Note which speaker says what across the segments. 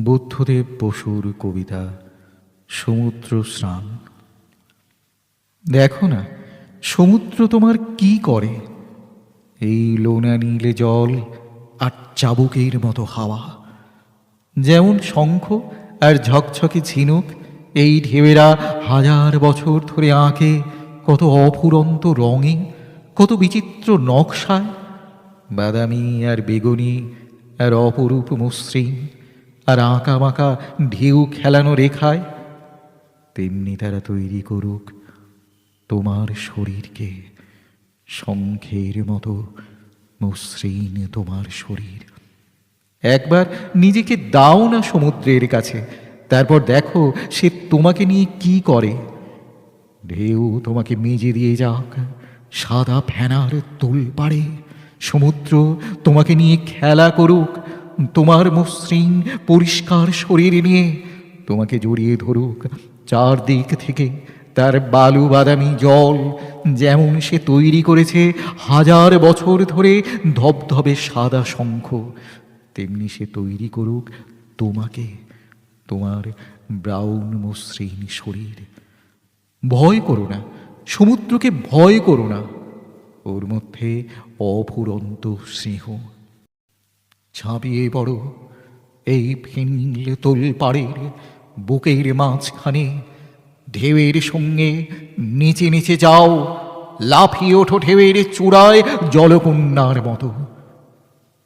Speaker 1: বুদ্ধদেব বসুর কবিতা, সমুদ্র স্নান। দেখো না, সমুদ্র তোমার কি করে? এই লোনা নীলে জল আর চাবুকের মতো হাওয়া। যেমন শঙ্খ আর ঝকঝকে ঝিনুক, এই ঢেউয়েরা হাজার বছর ধরে আঁকে কত অফুরন্ত রঙে, কত বিচিত্র নকশায়। বাদামি আর বেগুনি আর অপরূপ মসৃণ। আর আঁকা বাঁকা ঢেউ খেলানো রেখায়, তেমনি তারা তৈরি করুক তোমার শরীরকে শঙ্খের মতো মসৃণ তোমার শরীর। একবার নিজেকে দাও না সমুদ্রের কাছে, তারপর দেখো সে তোমাকে নিয়ে কি করে। ঢেউ তোমাকে মেজে দিয়ে যাক, সাদা ফেনার তুল পাড়ে, সমুদ্র তোমাকে নিয়ে খেলা করুক তোমার মসৃণ পরিষ্কার শরীর নিয়ে তোমাকে জড়িয়ে ধরুক চারদিক থেকে তার বালু বাদামি জল যেমন সে তৈরি করেছে হাজার বছর ধরে ধবধবে সাদা শঙ্খ, তেমনি সে তৈরি করুক তোমাকে, তোমার ব্রাউন মসৃণ শরীর। ভয় করো না, সমুদ্রকে ভয় করো না, ওর মধ্যে অফুরন্ত স্নেহ। ঝাঁপিয়ে বড় এই ভিনলে তোল পাড়ের বুকের মাঝখানে ঢেউয়ের সঙ্গে নিচে নিচে যাও, লাফিয়ে ওঠো ঢেউয়ের চূড়ায় জলকন্যার মতো।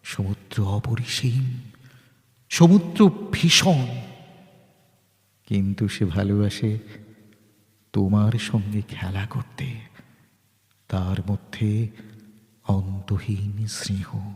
Speaker 1: সমুদ্র অপরিসীম, সমুদ্র ভীষণ। কিন্তু সে ভালোবাসে তোমার সঙ্গে খেলা করতে, তার মধ্যে অন্তহীন স্নেহ।